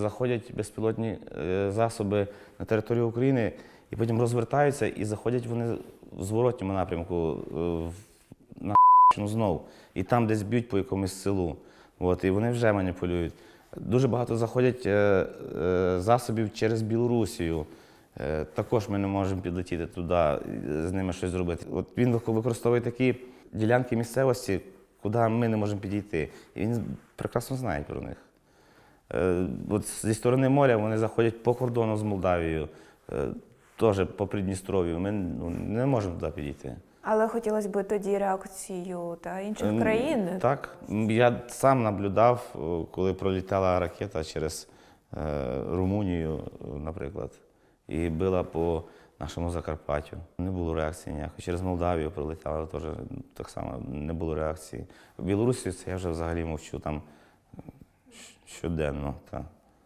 заходять безпілотні е, засоби на територію України і потім розвертаються і заходять вони в зворотньому напрямку е, на Харківщину знов. І там десь б'ють по якомусь селу. От, і вони вже маніпулюють. Дуже багато заходять е, засобів через Білорусію. Також ми не можемо підлетіти туди, з ними щось зробити. От він використовує такі ділянки місцевості, куди ми не можемо підійти. І він прекрасно знає про них. Е, От зі сторони моря вони заходять по кордону з Молдавією, е, теж по Придністров'ю. Ми ну, не можемо туди підійти. Але хотілося б тоді реакцію та інших країн. Так. Я сам наблюдав, коли пролітала ракета через е, Румунію, е, наприклад, і била по нашому Закарпаттю. Не було реакції ніякої. Через Молдавію пролітала теж так само не було реакції. В Білорусі це я вже взагалі мовчу там щоденно. Так.